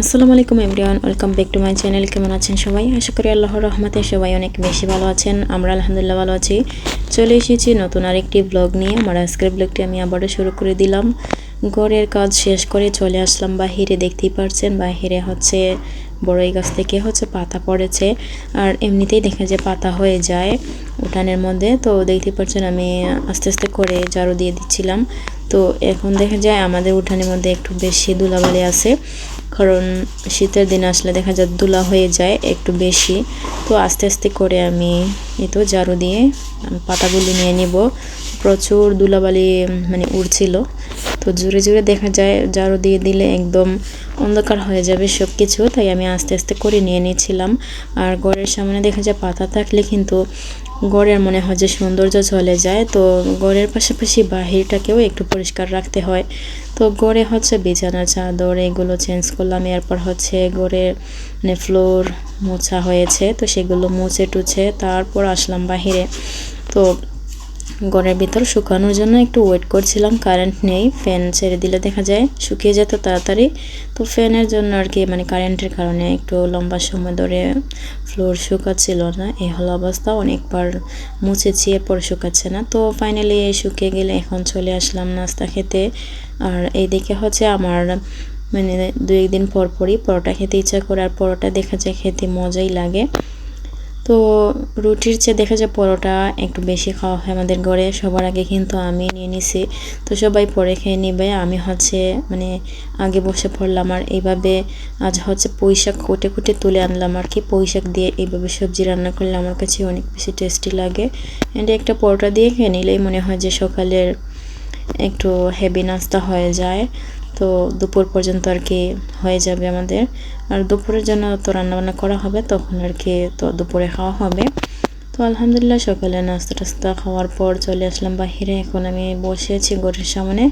আসসালামু আলাইকুম everyone, welcome back to my channel. কেমন আছেন সবাই? আশা করি আল্লাহর রহমতে সবাই অনেক বেশি ভালো আছেন। আমরা আলহামদুলিল্লাহ ভালো আছি। চলে এসেছি নতুন আরেকটি ব্লগ নিয়ে। আমার আজকের ব্লগটি আমি আবারও শুরু করে দিলাম। ঘরের কাজ শেষ করে চলে আসলাম বাহিরে, দেখতেই পারছেন। বাহিরে হচ্ছে বড়ই গাছ থেকে হচ্ছে পাতা পড়েছে। আর এমনিতেই দেখে যে পাতা হয়ে যায় উঠানের মধ্যে। তো দেখতে পাচ্ছেন আমি আস্তে আস্তে করে ঝাড়ু দিয়ে দিচ্ছিলাম। তো এখন দেখা যায় আমাদের উঠানের মধ্যে একটু বেশি ধুলাবালি আছে। কারণ শীতের দিন আসলে দেখা যায় ধুলা হয়ে যায় একটু বেশি। তো আস্তে আস্তে করে আমি এই তো ঝাড়ু দিয়ে পাতাগুলি নিয়ে নিব। প্রচুর ধুলাবালি মানে উড়ছিল। তো জোরে জোরে দেখা যায়, ঝাড়ু দিয়ে দিলে একদম অন্ধকার হয়ে যাবে সব কিছু তাই আমি আস্তে আস্তে করে নিয়ে নিয়েছিলাম। আর ঘরের সামনে দেখা যায় পাতা থাকলে কিন্তু গড়ের মনে হয় যে সৌন্দর্য চলে যায়। তো গড়ের পাশাপাশি বাহিরটাকেও একটু পরিষ্কার রাখতে হয়। তো গড়ে হচ্ছে বিছানার চাদর, এগুলো চেঞ্জ করলাম। এরপর হচ্ছে গড়ের মানে ফ্লোর মোছা হয়েছে। তো সেগুলো মুছে টুছে তারপর আসলাম বাহিরে। তো ঘরের ভিতর শুকানোর জন্য একটু ওয়েট করছিলাম কারেন্ট নেই ফ্যান ছেড়ে দিলে দেখা যায়, শুকিয়ে যেত তাড়াতাড়ি। তো ফ্যানের জন্য আর কি মানে কারেন্টের কারণে একটু লম্বা সময় ধরে ফ্লোর শুকাচ্ছিল না। এই হলো অবস্থা, অনেকবার মুছেছি, এরপর শুকাচ্ছে না। তো ফাইনালি শুকিয়ে গেলে এখন চলে আসলাম নাস্তা খেতে। আর এইদিকে হচ্ছে আমার মানে দু একদিন পর পরই পরোটা খেতে ইচ্ছা করে, আর পরোটা দেখা যায় খেতে মজাই লাগে। তো রুটির চেয়ে দেখা যায় পরোটা একটু বেশি খাওয়া হয় আমাদের ঘরে। সবার আগে কিন্তু আমি নিয়ে নিছি। তো সবাই পরে খেয়ে নিবে। আমি হচ্ছে মানে আগে বসে পড়লাম আর এইভাবে আজ হচ্ছে পুঁই শাক কুটে কুটে তুলে আনলাম আর কি। পুঁই শাক দিয়ে এইভাবে সবজি রান্না করলে আমার কাছে অনেক বেশি টেস্টি লাগে। অ্যান্ড একটা পরোটা দিয়ে খেয়ে নিলেই মনে হয় যে সকালের একটু হেভি নাস্তা হয়ে যায়। তো দুপুর পর্যন্ত আর কি হয়ে যাবে আমাদের। আর দুপুরের জন্য তো রান্নাবান্না করা হবে, তখন আর কি তো দুপুরে খাওয়া হবে। তো আলহামদুলিল্লাহ সকালে নাস্তা টাস্তা খাওয়ার পর চলে আসলাম বাহিরে। এখন আমি বসেছি ঘরের সামনে।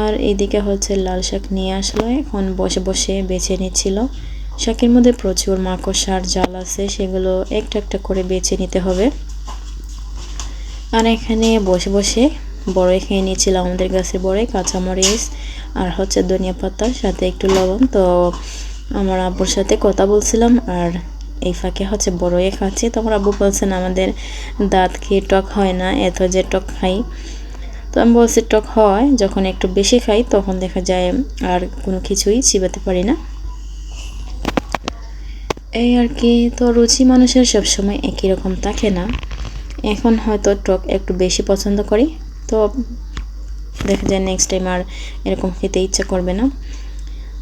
আর এইদিকে হচ্ছে লাল শাক নিয়ে আসলো। এখন বসে বসে বেছে নিচ্ছিল। শাকের মধ্যে প্রচুর মাকড়সার জাল আছে, সেগুলো একটা একটা করে বেছে নিতে হবে। আর এখানে বসে বসে বড়ই খেয়ে নিয়েছিলাম আমাদের গাছের বড়ই, কাঁচামরিচ আর হচ্ছে ধনিয়া পাতা, সাথে একটু লবণ। তো আমার আব্বুর সাথে কথা বলছিলাম আর এই ফাঁকে হচ্ছে বড়ই খাচ্ছি। তো আমার আব্বু বলছেন, আমাদের দাঁত খেয়ে টক হয় না, এত যে টক খাই। তো আমি বলছি, টক হয়, যখন একটু বেশি খাই, তখন দেখা যায় আর কোনো কিছুই চিবাতে পারি না। এই আর কি, তো রুচি মানুষের সবসময় একই রকম থাকে না। এখন হয়তো টক একটু বেশি পছন্দ করি। দেখা যায় নেক্সট টাইম আর এরকম খেতে ইচ্ছা করবে না।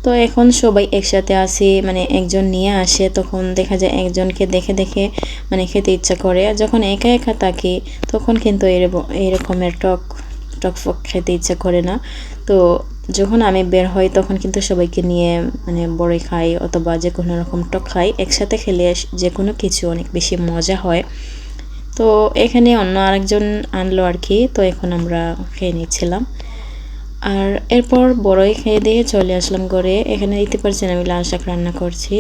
তো এখন সবাই একসাথে আসি মানে একজন নিয়ে আসে, তখন দেখা যায় একজনকে দেখে দেখে মানে খেতে ইচ্ছা করে। আর যখন একা একা থাকি, তখন কিন্তু এরকমের টক টক ফক খেতে ইচ্ছা করে না। তো যখন আমি বের হই, তখন কিন্তু সবাইকে নিয়ে মানে বড়ই খাই, অথবা যে কোনো রকম টক খাই। একসাথে খেলে যে কোনো কিছু অনেক বেশি মজা হয়। তো এখানে অন্য আরেকজন আনলো আর কি, তো এখন আমরা খেয়ে নিচ্ছিলাম। আর এরপর বড়ই খেয়ে দিয়ে চলে আসলাম ঘরে। এখানে দেখতে পাচ্ছেন আমি লাল শাক রান্না করছি।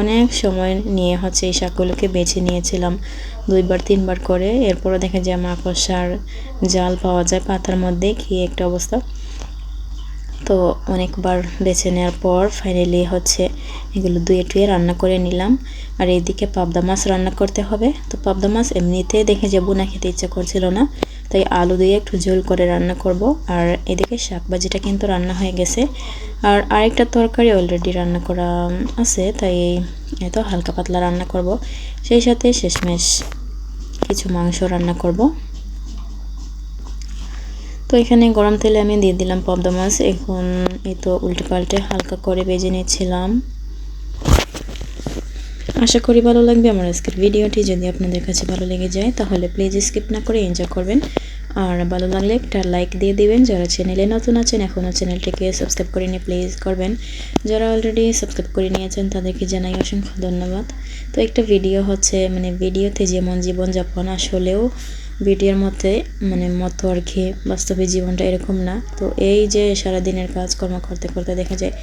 অনেক সময় নিয়ে হচ্ছে এই শাকগুলোকে বেছে নিয়েছিলাম, দুইবার তিনবার করে। এরপরও দেখা যায় মাকড়সার জাল পাওয়া যায় পাতার মধ্যে খেয়ে একটা অবস্থা। তো অনেকবার বেছে নেওয়ার পর ফাইনালি হচ্ছে এগুলো দুয়ে টুয়ে রান্না করে নিলাম। আর এইদিকে পাবদা মাছ রান্না করতে হবে। তো পাবদা মাছ এমনিতে দেখে যে বোনা খেতে ইচ্ছা করছিল না, তাই আলু দিয়ে একটু ঝোল করে রান্না করব। আর এদিকে শাকবাজিটা কিন্তু রান্না হয়ে গেছে। আর আরেকটা তরকারি অলরেডি রান্না করা আছে, তাই এত হালকা পাতলা রান্না করব। সেই সাথে শেষমেশ কিছু মাংস রান্না করব। এখানে গরম তেলে আমি দিয়ে দিলাম পদ্মা মাছ। এখন এই তো উল্টে পাল্টে হালকা করে বেজে নিচ্ছিলাম। আশা করি ভালো লাগবে আমার আজকের ভিডিওটি। যদি আপনাদের কাছে ভালো লেগে যায়, তাহলে প্লিজ স্কিপ না করে এনজয় করবেন। আর ভালো লাগলে একটা লাইক দিয়ে দিবেন। যারা চ্যানেলে নতুন আছেন এখনও চ্যানেলটিকে সাবস্ক্রাইব করে নিয়ে প্লিজ করবেন। যারা অলরেডি সাবস্ক্রাইব করে নিয়েছেন, তাদেরকে জানাই অসংখ্য ধন্যবাদ। তো একটা ভিডিও হচ্ছে মানে ভিডিওতে যেমন জীবনযাপন আসলেও ভিডিওর মধ্যে মানে মতো আর কি বাস্তবে জীবনটা এরকম না। তো এই যে সারাদিনের কাজকর্ম করতে করতে দেখা যায়,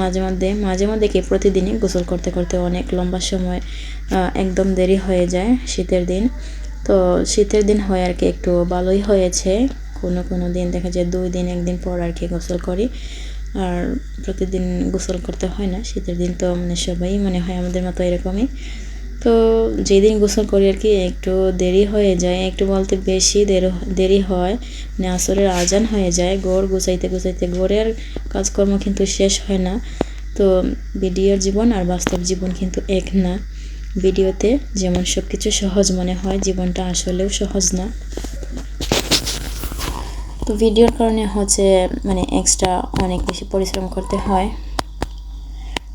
মাঝে মধ্যে মাঝে মধ্যে কি প্রতিদিনই গোসল করতে করতে অনেক লম্বা সময় একদম দেরি হয়ে যায় শীতের দিন। তো শীতের দিন হয় আর কি একটু ভালোই হয়েছে। কোনো কোনো দিন দেখা যায় দুই দিন, একদিন পর আর কি গোসল করি। আর প্রতিদিন গোসল করতে হয় না। শীতের দিন তো মানে সবাই মনে হয় আমাদের মতো এরকমই। তো যেদিন গোসল করি আর কি, একটু দেরি হয়ে যায়, একটু বলতে বেশি দেরি হয় মানে আসরের আজান হয়ে যায় গোড় গুছাইতে গুছাইতে গোড়ের কাজকর্ম কিন্তু শেষ হয় না। তো ভিডিওর জীবন আর বাস্তব জীবন কিন্তু এক না। ভিডিওতে যেমন সব কিছু সহজ মনে হয়, জীবনটা আসলেও সহজ না। তো ভিডিওর কারণে হচ্ছে মানে এক্সট্রা অনেক বেশি পরিশ্রম করতে হয়।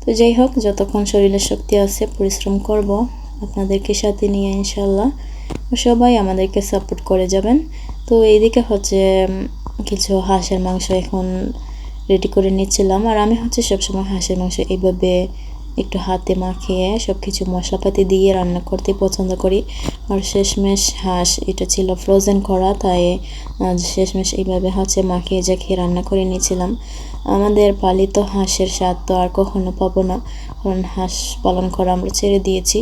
তো যাই হোক, যতক্ষণ শরীরের শক্তি আছে, পরিশ্রম করব আপনাদেরকে সাথে নিয়ে ইনশাল্লাহ সবাই আমাদেরকে সাপোর্ট করে যাবেন। তো এইদিকে হচ্ছে কিছু হাঁসের মাংস এখন রেডি করে নিচ্ছিলাম। আর আমি হচ্ছে সবসময় হাঁসের মাংস এইভাবে একটু হাতে মাখিয়ে সব কিছু মশলাপাতি দিয়ে রান্না করতে পছন্দ করি। আর শেষমেশ হাঁস, এটা ছিল ফ্রোজেন করা, তাই শেষমেশ এইভাবে হচ্ছে মাখিয়ে জাখিয়ে রান্না করে নিয়েছিলাম। আমাদের পালিত হাঁসের স্বাদ তো আর কখনো পাবো না, কারণ হাঁস পালন করা আমরা ছেড়ে দিয়েছি।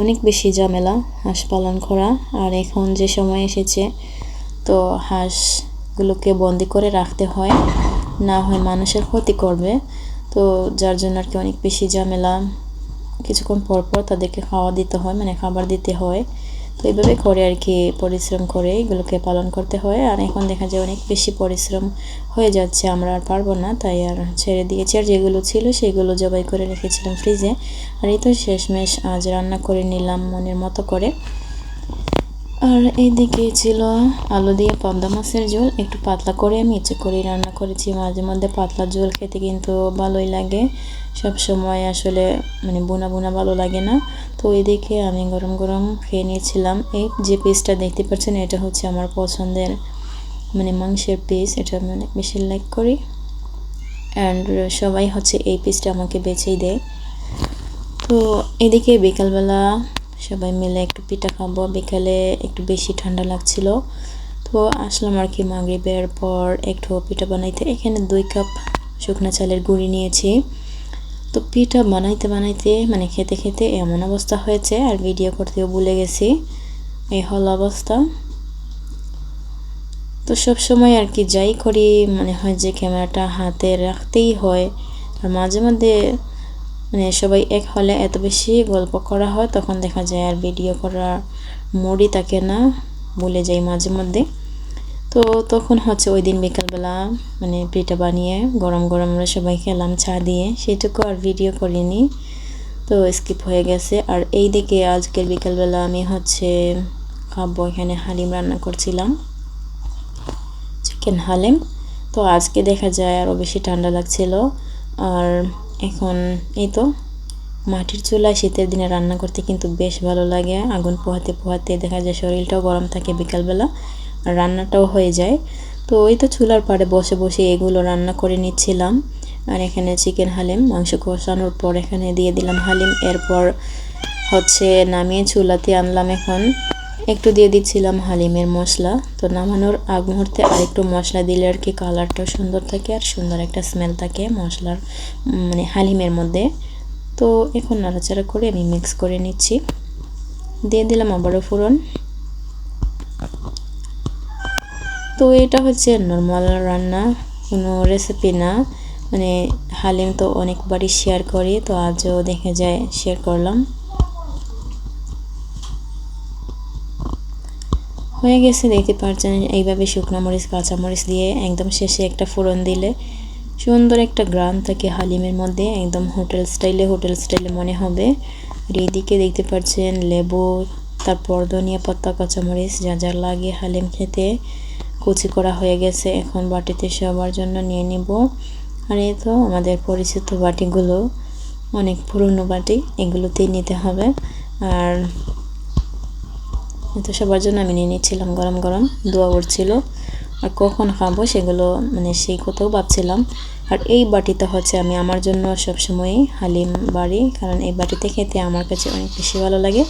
অনেক বেশি ঝামেলা হাঁস পালন করা, আর এখন যে সময় এসেছে, তো হাঁসগুলোকে বন্দি করে রাখতে হয়, না হয় মানুষের ক্ষতি করবে। তো যার জন্য আর কি অনেক বেশি ঝামেলা। কিছুক্ষণ পর পর তাদেরকে খাওয়া দিতে হয় মানে খাবার দিতে হয়। তো এইভাবে করে আর কি পরিশ্রম করে এগুলোকে পালন করতে হয়। আর এখন দেখা যায় অনেক বেশি পরিশ্রম হয়ে যাচ্ছে, আমরা আর পারব না। তাই আর ছেড়ে দিয়েছি। আর যেগুলো ছিল সেগুলো জবাই করে রেখেছিলাম ফ্রিজে আর এই তো শেষমেশ আজ রান্না করে নিলাম মনের মতো করে। আর এইদিকে ছিল আলু দিয়ে পাবদা মাছের ঝোল। একটু পাতলা করে আমি ইচ্ছে করে রান্না করেছি। মাঝে মধ্যে পাতলা ঝোল খেতে কিন্তু ভালোই লাগে। সব সময় আসলে মানে বোনা বোনা ভালো লাগে না। তো এইদিকে আমি গরম গরম খেয়ে নিয়েছিলাম। এই যে পিসটা দেখতে পাচ্ছেন, এটা হচ্ছে আমার পছন্দের মানে মাংসের পিস এটা আমি অনেক বেশি লাইক করি। অ্যান্ড সবাই হচ্ছে এই পিসটা আমাকে বেছেই দেয়। তো এদিকে বিকালবেলা সবাই মিলে একটু পিঠা খাব। বিকালে একটু বেশি ঠান্ডা লাগছিল। তো আসলাম আর কি মাগরিবের পর একটু পিঠা বানাইতে। এখানে দুই কাপ শুকনো চালের গুঁড়ি নিয়েছি। তো পিঠা বানাইতে বানাইতে মানে খেতে খেতে এমন অবস্থা হয়েছে, আর ভিডিও করতেও ভুলে গেছি। এই হল অবস্থা। তো সব সময় আর কি যাই করি, মনে হয় যে ক্যামেরাটা হাতে রাখতেই হয়। আর মাঝে মধ্যে মানে সবাই এক হলে এত বেশি গল্প করা হয়, তখন দেখা যায় আর ভিডিও করার মুডই থাকে না, ভুলে যাই মাঝে মধ্যে। তো তখন হচ্ছে ওই দিন বিকালবেলা মানে পিঠা বানিয়ে গরম গরম আমরা সবাই খেলাম চা দিয়ে, সেটুকু আর ভিডিও করিনি। তো স্কিপ হয়ে গেছে। আর এই দিকে আজকের বিকালবেলা আমি হচ্ছে খাব, এখানে হালিম রান্না করছিলাম। চিকেন হালিম। তো আজকে দেখা যায় আরও বেশি ঠান্ডা লাগছিল। আর এখন এই তো, মাটির চুলায় শীতের দিনে রান্না করতে কিন্তু বেশ ভালো লাগে। আগুন পোহাতে পোহাতে দেখা যায় শরীরটাও গরম থাকে বিকালবেলা, আর রান্নাটাও হয়ে যায়। তো ওই তো চুলার পাড়ে বসে বসে এগুলো রান্না করে নিচ্ছিলাম। আর এখানে চিকেন হালিম, মাংস কষানোর পর এখানে দিয়ে দিলাম হালিম। এরপর হচ্ছে নামিয়ে চুলাতে আনলাম এখন একটু দিয়ে দিচ্ছিলাম হালিমের মশলা। তো নামানোর আগ মুহূর্তে আরেকটু মশলা দিলে আর কি কালারটাও সুন্দর থাকে আর সুন্দর একটা স্মেল থাকে মশলার মানে হালিমের মধ্যে। তো এখন নাড়াচাড়া করে আমি মিক্স করে নিচ্ছি। দিয়ে দিলাম আবারও ফোড়ন। তো এটা হচ্ছে নর্মাল রান্না, কোনো রেসিপি না। মানে হালিম তো অনেকবারই শেয়ার করি, তো আজও দেখে যায় শেয়ার করলাম। হয়ে গেছে, দেখতে পাচ্ছেন এইভাবে শুকনো মরিচ কাঁচামরিচ দিয়ে একদম শেষে একটা ফোড়ন দিলে সুন্দর একটা গ্রাম থাকে হালিমের মধ্যে, একদম হোটেল স্টাইলে হোটেল স্টাইলে মনে হবে। আর এইদিকে দেখতে পাচ্ছেন লেবু, তারপর ধনিয়া পাত্তা কাঁচামরিচ যা যা লাগে হালিম খেতে। কুচি করা হয়ে গেছে, এখন বাটিতে সবার জন্য নিয়ে নিব। আর এই তো আমাদের পরিচিত বাটিগুলো, অনেক পুরনো বাটি, এগুলোতেই নিতে হবে। আর তো সবার জন্য আমি নিয়ে নিচ্ছিলাম গরম গরম, দোয়া উঠছিল আর কখন খাব সেগুলো মানে সেই কথাও ভাবছিলাম। আর এই বাটিতে হচ্ছে আমি আমার জন্য সবসময়ই হালিম বাড়ি, কারণ এই বাটিতে খেতে আমার কাছে অনেক বেশি ভালো লাগে।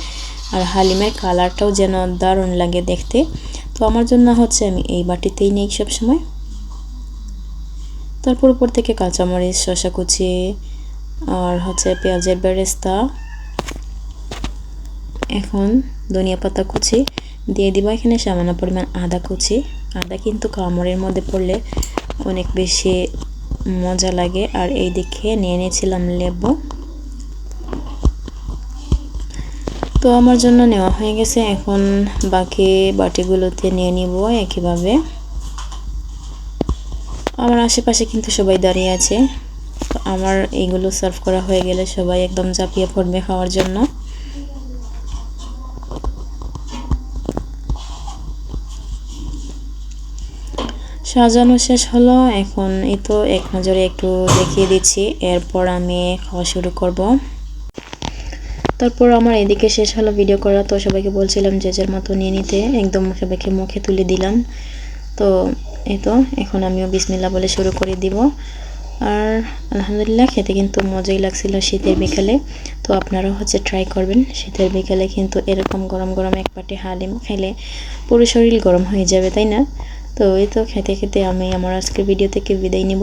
আর হালিমের কালারটাও যেন দারুণ লাগে দেখতে। তো আমার জন্য হচ্ছে আমি এই বাটিতেই নেই সবসময়। তারপর উপর থেকে কাঁচামরিচ শশা কুচি, আর হচ্ছে পেঁয়াজের বেরেস্তা। এখন ধনিয়া পাতা কুচি দিয়ে দিব। এখানে সামান্য পরিমাণ আদা কুচি। আদা কিন্তু কামড়ের মধ্যে পড়লে অনেক বেশি মজা লাগে। আর এই দিকে নিয়ে নিয়েছিলাম লেবু। তো আমার জন্য নেওয়া হয়ে গেছে। এখন বাকি বাটিগুলোতে নিয়ে নিব একইভাবে। আমার আশেপাশে কিন্তু সবাই দাঁড়িয়ে আছে। তো আমার এইগুলো সার্ভ করা হয়ে গেলে সবাই একদম চাপিয়ে পড়বে খাওয়ার জন্য। সাজানো শেষ হলো। এখন এই তো এক নজরে একটু দেখিয়ে দিচ্ছি। এরপর আমি খাওয়া শুরু করব। তারপর আমার এদিকে শেষ হলো ভিডিও করা। তো সবাইকে বলছিলাম যে যার মতো নিয়ে নিতে। একদম সবাইকে মুখে তুলে দিলাম। তো এই তো, এখন আমিও বিসমিল্লা বলে শুরু করে দিব। আর আলহামদুলিল্লাহ, খেতে কিন্তু মজাই লাগছিল শীতের বিকালে। তো আপনারাও হচ্ছে ট্রাই করবেন। শীতের বিকালে কিন্তু এরকম গরম গরম এক পাটি হালিম খেলে পুরো শরীর গরম হয়ে যাবে, তাই না? তো এই তো খেতে খেতে আমি আমার আজকের ভিডিও থেকে বিদায় নিব।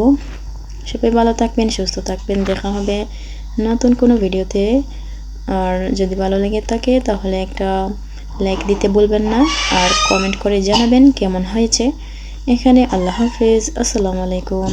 সবাই ভালো থাকবেন, সুস্থ থাকবেন। দেখা হবে নতুন কোনো ভিডিওতে আর যদি ভালো লেগে থাকে, তাহলে একটা লাইক দিতে বলবেন না। আর কমেন্ট করে জানাবেন কেমন হয়েছে। এখানে আল্লাহ হাফিজ। আসসালামু আলাইকুম।